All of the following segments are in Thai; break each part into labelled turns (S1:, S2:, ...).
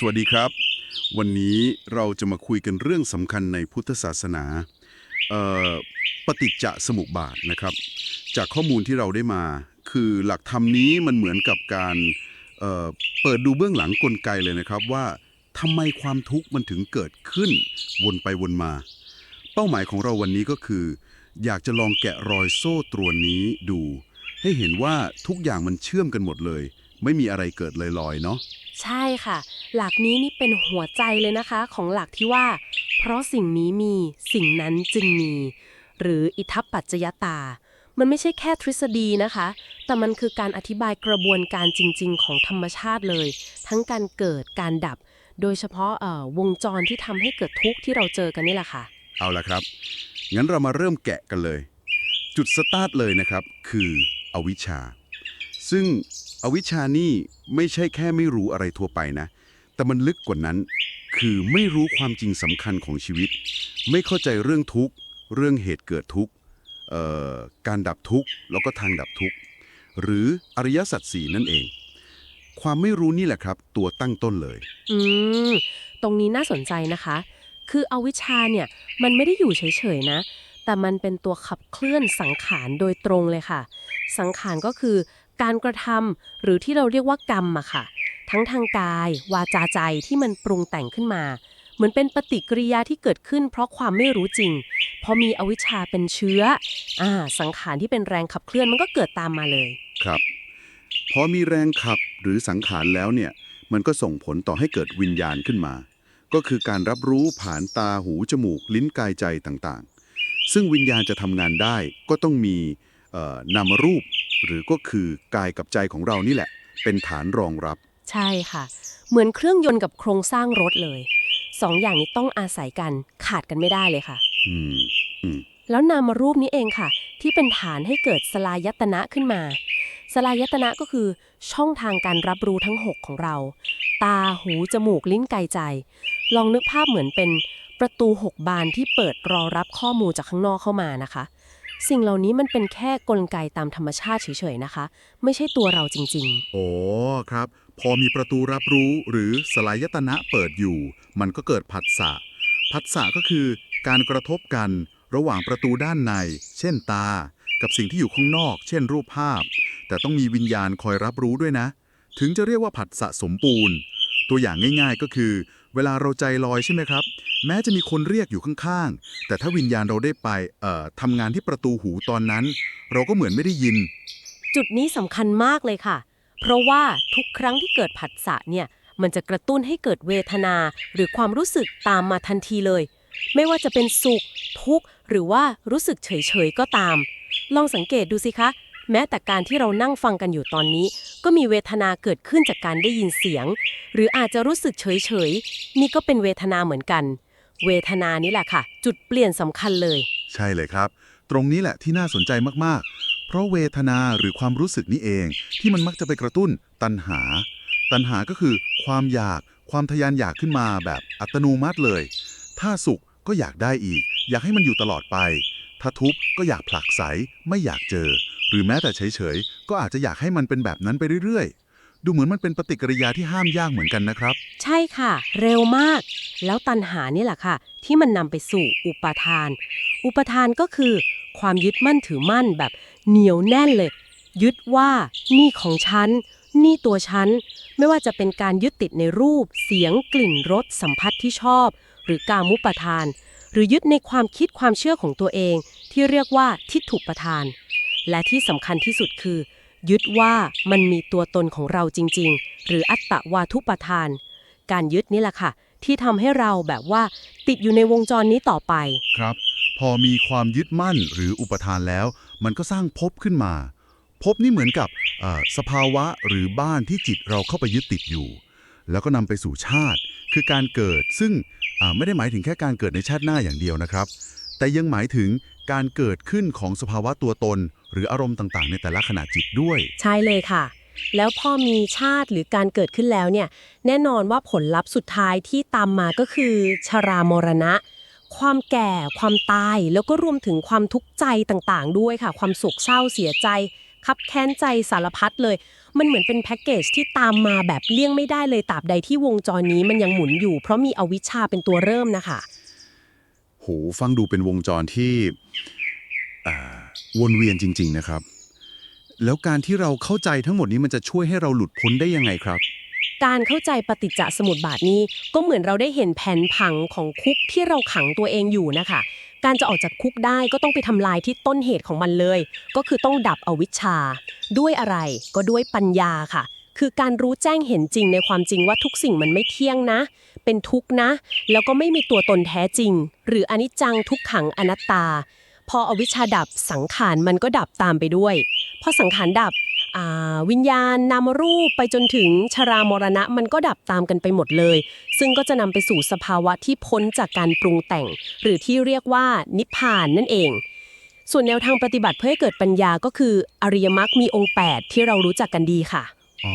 S1: สวัสดีครับ วันนี้เราจะมาคุยกันเรื่องสำคัญในพุทธศาสนาปฏิจจสมุปบาทนะครับ จากข้อมูลที่เราได้มา คือหลักธรรมนี้มันเหมือนกับการเเปิดดูเบื้องหลังกลไกเลยนะครับว่าทำไมความทุกข์มันถึงเกิดขึ้นวนไปวนมา เป้าหมายของเราวันนี้ก็คือ อยากจะลองแกะรอยโซ่ตรวนนี้ดู ให้เห็นว่าทุกอย่างมันเชื่อมกันหมดเลย ไม่มีอะไรเกิดลอยๆเนาะ
S2: ใช่ค่ะ หลักนี้นี่เป็นหัวใจเลยนะคะ ของหลักที่ว่า เพราะสิ่งนี้มีสิ่งนั้นจึงมี หรืออิทัปปัจจยตา มันไม่ใช่แค่ทฤษฎีนะคะ แต่มันคือการอธิบายกระบวนการจริง ๆ ของธรรมชาติเลย ทั้งการเกิดการดับ โดยเฉพาะเอ่อวงจรที่ทำให้เกิดทุกข์ที่เราเจอกันนี่แหละค่ะ
S1: เอาละครับ งั้นเรามาเริ่มแกะกันเลย จุดสตาร์ทเลยนะครับ คืออวิชชาซึ่ง อวิชชานี่ไม่ใช่แค่ไม่รู้อะไรทั่วไปนะ แต่มันลึกกว่านั้น คือไม่รู้ความจริงสำคัญของชีวิต ไม่เข้าใจเรื่องทุกข์ เรื่องเหตุเกิดทุกข์การดับทุกข์แล้วก็ทางดับทุกข์ หรืออริยสัจสี่นั่นเอง ความไม่รู้นี่แหละครับ ตัวตั้งต้นเลย
S2: อืม ตรงนี้น่าสนใจนะคะ คืออวิชชาเนี่ยมันไม่ได้อยู่เฉยๆนะ แต่มันเป็นตัวขับเคลื่อนสังขารโดยตรงเลยค่ะ สังขารก็คือ การกระทำหรือที่เราเรียกว่ากรรมอะค่ะ ทั้งทางกาย วาจาใจที่มันปรุงแต่งขึ้นมา เหมือนเป็นปฏิกิริยาที่เกิดขึ้น เพราะความไม่รู้จริง พอมีอวิชชาเป็นเชื้ออ่าสังขารที่เป็นแรงขับเคลื่อนมันก็เกิดตามมาเลย
S1: ครับพอมีแรงขับหรือสังขารแล้วเนี่ย มันก็ส่งผลต่อให้เกิดวิญญาณขึ้นมา ก็คือการรับรู้ผ่านตาหูจมูก ลิ้นกายใจต่างๆ ซึ่งวิญญาณจะทำงานได้ก็ต้องมีนามรูป หรือก็คือกายกับใจของเรานี่แหละ เป็นฐานรองรับ
S2: ใช่ค่ะ เหมือนเครื่องยนต์กับโครงสร้างรถเลยสองอย่างนี้ต้องอาศัยกันขาดกันไม่ได้เลยค่ะ
S1: อืมอืม
S2: แล้วนามรูปนี้เองค่ะ ที่เป็นฐานให้เกิดสลายตนะขึ้นมา สลายตนะก็คือช่องทางการรับรู้ทั้ง 6 ของเรา ตาหูจมูกลิ้นกายใจ ลองนึกภาพเหมือนเป็นประตู 6 บานที่เปิดรอรับข้อมูลจากข้างนอกเข้ามานะคะ สิ่งเหล่านี้มันเป็นแค่กลไกตามธรรมชาติเฉยๆนะคะ ไม่ใช่ตัวเราจริง
S3: โอ้ครับ พอมีประตูรับรู้หรือสลายตนะเปิดอยู่ มันก็เกิดผัสสะผัสสะก็คือการกระทบกันระหว่างประตูด้านใน เช่นตา กับสิ่งที่อยู่ข้างนอก เช่นรูปภาพ แต่ต้องมีวิญญาณคอยรับรู้ด้วยนะ ถึงจะเรียกว่าผัสสะสมปูนตัวอย่างง่าย ๆ ก็คือ เวลาเราใจลอยใช่ไหมครับ แม้จะมีคนเรียกอยู่ข้างๆ แต่ถ้าวิญญาณเราได้ไปเอ่อทำงานที่ประตูหูตอนนั้น เราก็เหมือนไม่ได้ยิน
S2: จุดนี้สำคัญมากเลยค่ะ เพราะว่าทุกครั้งที่เกิดผัสสะเนี่ย มันจะกระตุ้นให้เกิดเวทนา หรือความรู้สึกตามมาทันทีเลย ไม่ว่าจะเป็นสุข ทุกข์ หรือว่ารู้สึกเฉยๆก็ตาม ลองสังเกตดูสิคะ แม้แต่การที่เรานั่งฟังกันอยู่ตอนนี้ ก็มีเวทนาเกิดขึ้นจากการได้ยินเสียง หรืออาจจะรู้สึกเฉยๆนี่ก็เป็นเวทนาเหมือนกัน เวทนานี่แหละค่ะ จุดเปลี่ยนสำคัญเลย
S3: ใช่เลยครับ ตรงนี้แหละที่น่าสนใจมากๆ เพราะเวทนาหรือความรู้สึกนี้เอง ที่มันมักจะไปกระตุ้นตัณหา ตัณหาก็คือความอยากความทะยานอยากขึ้นมาแบบอัตโนมัติเลย ถ้าสุขก็อยากได้อีก อยากให้มันอยู่ตลอดไป ถ้าทุกข์ก็อยากผลักไสไม่อยากเจอ หรือแม้แต่เฉยๆ ก็อาจจะอยากให้มันเป็นแบบนั้นไปเรื่อยๆ ดูเหมือนมันเป็นปฏิกิริยาที่ห้ามยากเหมือนกันนะครับ
S2: ใช่ค่ะ เร็วมาก แล้วตัณหานี่แหละค่ะ ที่มันนำไปสู่อุปทาน อุปทานก็คือ ความยึดมั่นถือมั่นแบบเหนียวแน่นเลย ยึดว่านี่ของฉัน นี่ตัวฉัน ไม่ว่าจะเป็นการยึดติดในรูป เสียงกลิ่นรสสัมผัสที่ชอบ หรือการมุปทาน หรือยึดในความคิดความเชื่อของตัวเอง ที่เรียกว่าทิฏฐุปทาน และที่สำคัญที่สุดคือ ยึดว่ามันมีตัวตนของเราจริง ๆ หรืออัตตวาทุปทาน การยึดนี่แหละค่ะ ที่ทำให้เราแบบว่าติดอยู่ในวงจรนี้ต่อไป
S3: ครับ พอมีความยึดมั่นหรืออุปทานแล้ว มันก็สร้างภพขึ้นมาภพนี่เหมือนกับอ่อสภาวะหรือบ้านที่จิตเราเข้าไปยึดติดอยู่ แล้วก็นำไปสู่ชาติ คือการเกิดซึ่งอ่าไม่ได้หมายถึงแค่การเกิดในชาติหน้าอย่างเดียวนะครับ แต่ยังหมายถึงการเกิดขึ้นของสภาวะตัวตน หรืออารมณ์ต่างๆ ในแต่ละขณะจิตด้วย
S2: ใช่เลยค่ะ แล้วพอมีชาติหรือการเกิดขึ้นแล้วเนี่ย แน่นอนว่าผลลัพธ์สุดท้ายที่ตามมาก็คือชรามรณะ ความแก่ ความตาย แล้วก็รวมถึงความทุกข์ใจต่างๆ ด้วยค่ะ ความโศกเศร้าเสียใจคับแค้นใจสารพัดเลย มันเหมือนเป็นแพ็กเกจที่ตามมาแบบเลี่ยงไม่ได้เลยตราบใดที่วงจรนี้มันยังหมุนอยู่ เพราะมีอวิชชาเป็นตัวเริ่มนะคะ
S1: หฟังดูเป็นวงจรที่วนเวียนจริง ๆนะครับ แล้วการที่เราเข้าใจทั้งหมดนี้มันจะช่วยให้เราหลุดพ้นได้ยังไงครับ
S2: การเข้าใจปฏิจจสมุปบาทนี้ก็เหมือนเราได้เห็นแผนผังของคุกที่เราขังตัวเองอยู่นะคะ การจะออกจากคุกได้ก็ต้องไปทำลายที่ต้นเหตุของมันเลย ก็คือต้องดับอวิชชา ด้วยอะไรก็ด้วยปัญญาค่ะคือการรู้แจ้งเห็นจริงในความจริงว่าทุกสิ่งมันไม่เที่ยงนะ เป็นทุกข์นะ แล้วก็ไม่มีตัวตนแท้จริง หรืออนิจจังทุกขังอนัตตา พออวิชชาดับสังขารมันก็ดับตามไปด้วย พอสังขารดับวิญญาณนามรูปไปจนถึงชรามรณะมันก็ดับตามกันไปหมดเลย ซึ่งก็จะนำไปสู่สภาวะที่พ้นจากการปรุงแต่ง หรือที่เรียกว่านิพพานนั่นเอง ส่วนแนวทางปฏิบัติเพื่อให้เกิดปัญญาก็คือ อริยมรรคมีองค์ 8 ที่เรารู้จักกันดีค่ะ
S3: อ๋อ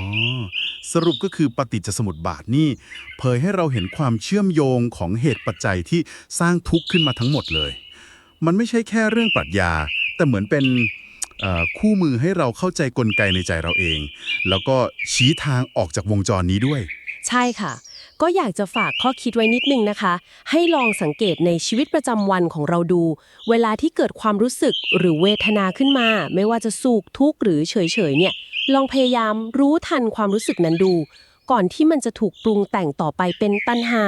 S3: สรุปก็คือปฏิจจสมุปบาทนี่เผยให้เราเห็นความเชื่อมโยงของเหตุปัจจัยที่สร้างทุกข์ขึ้นมาทั้งหมดเลย มันไม่ใช่แค่เรื่องปรัชญา แต่เหมือนเป็นคู่มือให้เราเข้าใจกลไกในใจเราเอง แล้วก็ชี้ทางออกจากวงจรนี้ด้วย
S2: ใช่ค่ะ ก็อยากจะฝากข้อคิดไว้นิดนึงนะคะ ให้ลองสังเกตในชีวิตประจำวันของเราดู เวลาที่เกิดความรู้สึกหรือเวทนาขึ้นมา ไม่ว่าจะสุขทุกข์หรือเฉยๆเนี่ย ลองพยายามรู้ทันความรู้สึกนั้นดู ก่อนที่มันจะถูกปรุงแต่งต่อไปเป็นตัณหา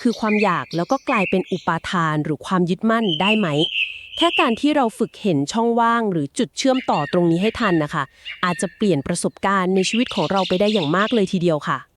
S2: คือความอยากแล้วก็กลายเป็นอุปาทานหรือความยึดมั่นได้ไหมแค่การที่เราฝึกเห็นช่องว่างหรือจุดเชื่อมต่อตรงนี้ให้ทันนะคะ อาจจะเปลี่ยนประสบการณ์ในชีวิตของเราไปได้อย่างมากเลยทีเดียวค่ะ